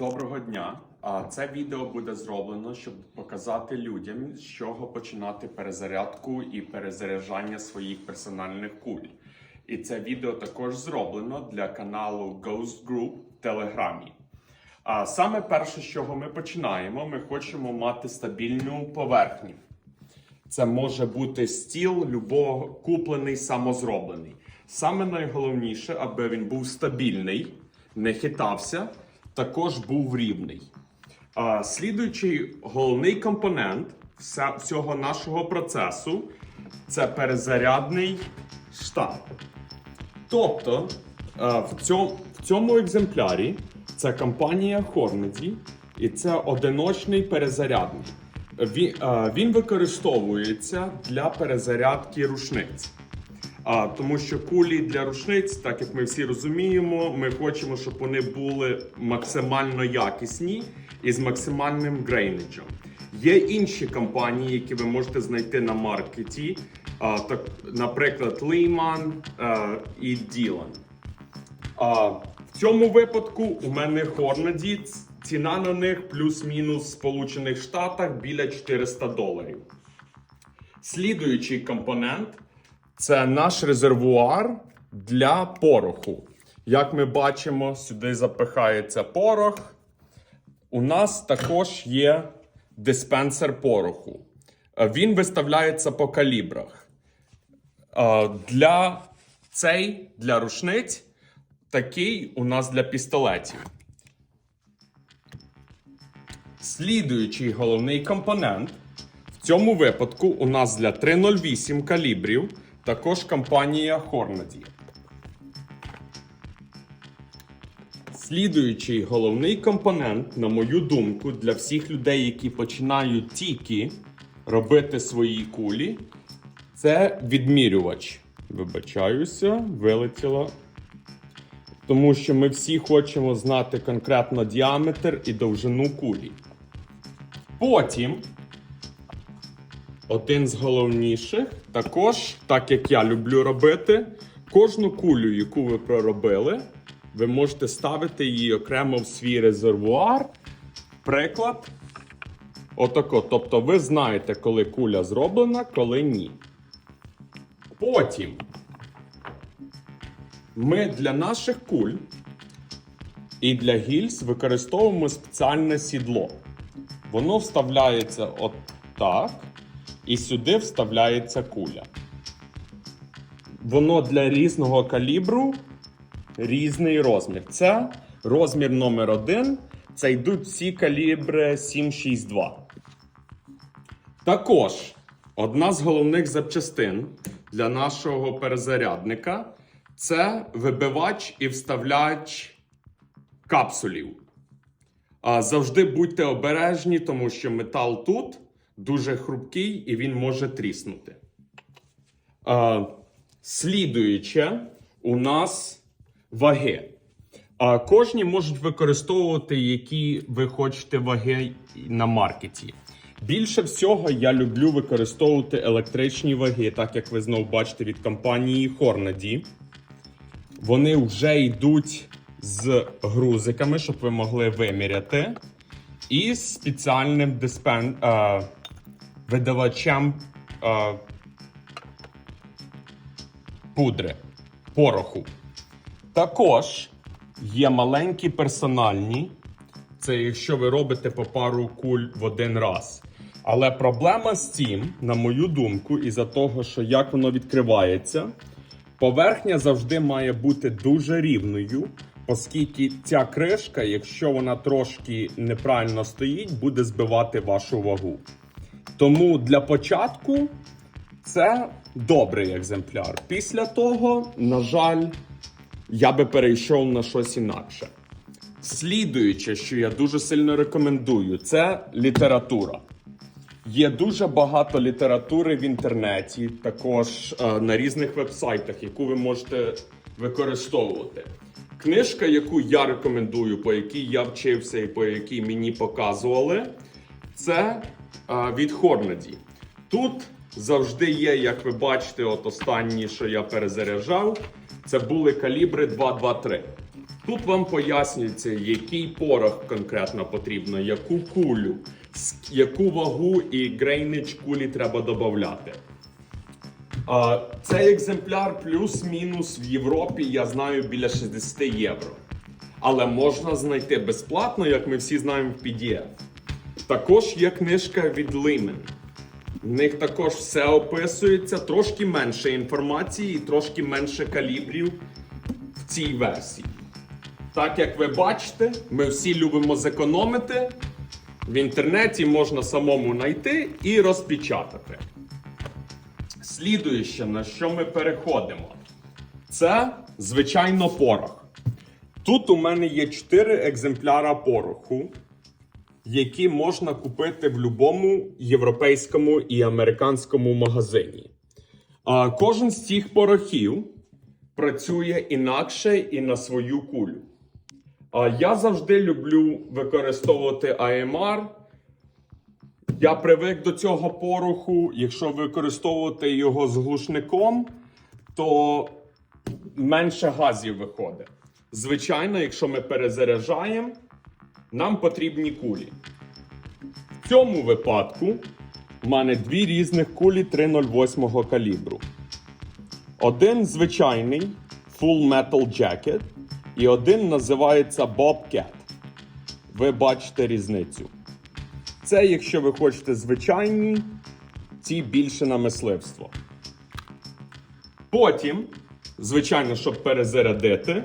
Доброго дня! А це відео буде зроблено, щоб показати людям, з чого починати перезарядку і перезаряджання своїх персональних куль. І це відео також зроблено для каналу Ghost Group в Телеграмі. А саме перше, з чого ми починаємо, ми хочемо мати стабільну поверхню. Це може бути стіл, любого куплений, самозроблений. Саме найголовніше, аби він був стабільний, не хитався, також був рівний. Слідуючий головний компонент всього нашого процесу це перезарядний штамп. Тобто в цьому, в цьому екземплярі це компанія Hornady і це одиночний перезарядний. Він, він використовується для перезарядки рушниць. А, тому що кулі для рушниць, так як ми всі розуміємо, ми хочемо, щоб вони були максимально якісні і з максимальним грейнеджем. Є інші компанії, які ви можете знайти на маркеті, а, так, наприклад, Lehman а, і. А, в цьому випадку у мене Hornady, ціна на них плюс-мінус в Сполучених Штатах біля 400 доларів. Слідуючий компонент це наш резервуар для пороху. Як ми бачимо, сюди запихається порох. У нас також є диспенсер пороху. Е, Він виставляється по калібрах. Е, Для цей для рушниць такий у нас для пістолетів. Слідуючий головний компонент в цьому випадку у нас для 308 калібрів також компанія Hornady. Слідуючий головний компонент, на мою думку, для всіх людей, які починають тільки робити свої кулі, це відмірювач. Вибачаюся, вилетіло. Тому що ми всі хочемо знати конкретно діаметр і довжину кулі. Потім один з головніших, також, так як я люблю робити, кожну кулю, яку ви проробили, ви можете ставити її окремо в свій резервуар. Приклад. Отако. Тобто ви знаєте, коли куля зроблена, коли ні. Потім ми для наших куль і для гільз використовуємо спеціальне сідло. Воно вставляється отак, і сюди вставляється куля. Воно для різного калібру різний розмір. Це розмір номер 1 Це йдуть всі калібри 762. Також одна з головних запчастин для нашого перезарядника це вибивач і вставляч капсулів. Завжди будьте обережні, тому що метал тут дуже хрупкий і він може тріснути. А, слідуюче у нас ваги. А, кожні можуть використовувати, які ви хочете ваги на маркеті. Більше всього я люблю використовувати електричні ваги, так як ви знову бачите від компанії Hornady. Вони вже йдуть з грузиками, щоб ви могли виміряти. І з спеціальним диспен... видавачем е, пудри, пороху. Також є маленькі персональні. Це якщо ви робите по пару куль в один раз. Але проблема з цим, на мою думку, із-за того, що як воно відкривається, поверхня завжди має бути дуже рівною, оскільки ця кришка, якщо вона трошки неправильно стоїть, буде збивати вашу вагу. Тому для початку це добрий екземпляр. Після того, на жаль, я би перейшов на щось інакше. Слідуюче, що я дуже сильно рекомендую, це література. Є дуже багато літератури в інтернеті, також е, на різних вебсайтах, яку ви можете використовувати. Книжка, яку я рекомендую, по якій я вчився і по якій мені показували, це від Hornady. Тут завжди є, як ви бачите, от останні, що я перезаряджав, це були калібри 223. Тут вам пояснюється, який порох конкретно потрібно, яку кулю, яку вагу і грейнич кулі треба додати. Цей екземпляр плюс-мінус в Європі, я знаю, біля 60 євро. Але можна знайти безплатно, як ми всі знаємо в PDF. Також є книжка від Lehman. В них також все описується, трошки менше інформації і трошки менше калібрів в цій версії. Так як ви бачите, ми всі любимо зекономити. В інтернеті можна самому знайти і розпечатати. Слідуюче, на що ми переходимо, це звичайно порох. Тут у мене є 4 екземпляра пороху, які можна купити в будь-якому європейському і американському магазині. А кожен з цих порохів працює інакше і на свою кулю. А я завжди люблю використовувати AMR. Я привик до цього пороху. Якщо використовувати його з глушником, то менше газів виходить. Звичайно, якщо ми перезаряджаємо, нам потрібні кулі. В цьому випадку в мене дві різних кулі 308 калібру. Один звичайний Full Metal Jacket, і один називається Bobcat. Ви бачите різницю. Це, якщо ви хочете звичайні, ці більше на мисливство. Потім, звичайно, щоб перезарядити,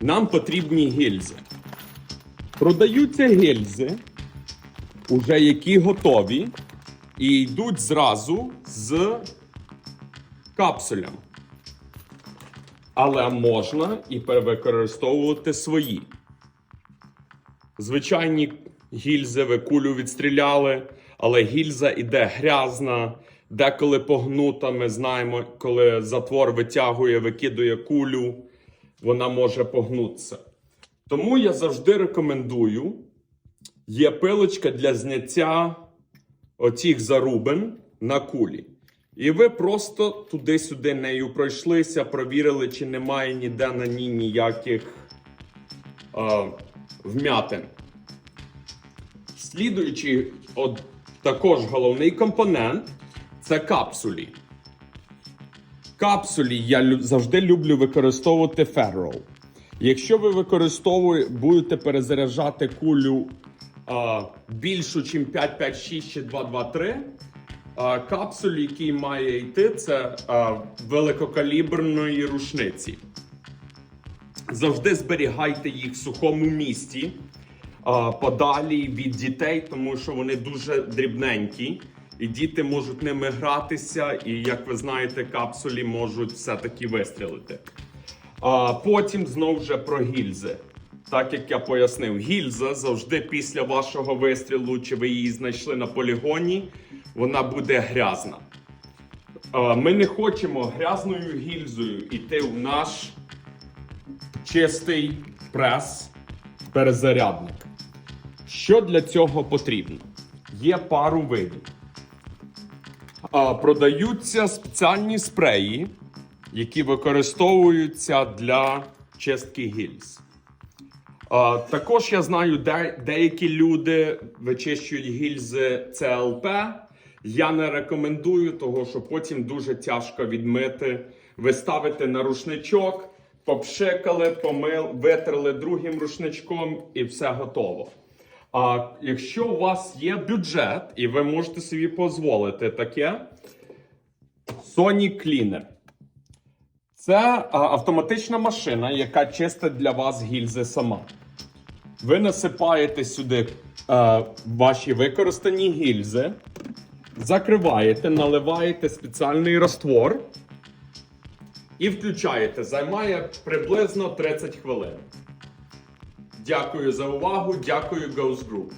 нам потрібні гільзи. Продаються гільзи, уже які готові, і йдуть зразу з капсулями. Але можна і перевикористовувати свої. Звичайні гільзи ви кулю відстріляли, але гільза іде грязна, деколи погнута. Ми знаємо, коли затвор витягує, викидує кулю, вона може погнутися. Тому я завжди рекомендую: є пилочка для зняття оцих зарубин на кулі. І ви просто туди-сюди нею пройшлися, провірили, чи немає ніде на ній ніяких а, вмятин. Слідуючий от, також головний компонент це капсулі. Капсулі я завжди люблю використовувати феррол. Якщо ви використовуєте, будете перезаряджати кулю а, більшу, ніж 556 чи 223, а, капсуль, який має йти, це а, великокаліберної рушниці. Завжди зберігайте їх в сухому місті, а, подалі від дітей, тому що вони дуже дрібненькі, і діти можуть ними гратися, і, як ви знаєте, капсулі можуть все-таки вистрілити. А потім знову вже про гільзи. Так як я пояснив, гільза завжди після вашого вистрілу, чи ви її знайшли на полігоні, вона буде грязна. Ми не хочемо грязною гільзою йти в наш чистий прес перезарядник. Що для цього потрібно? Є пару видів. Продаються спеціальні спреї, які використовуються для чистки гільз. А, також я знаю, де, деякі люди вичищують гільзи ЦЛП. Я не рекомендую, того що потім дуже тяжко відмити. Ви ставите на рушничок, попшикали, помил, витерли другим рушничком і все готово. А якщо у вас є бюджет і ви можете собі дозволити таке, Sony Cleaner. Це автоматична машина, яка чистить для вас гільзи сама. Ви насипаєте сюди е, ваші використані гільзи, закриваєте, наливаєте спеціальний раствор і включаєте. Займає приблизно 30 хвилин. Дякую за увагу. Дякую Ghost Group.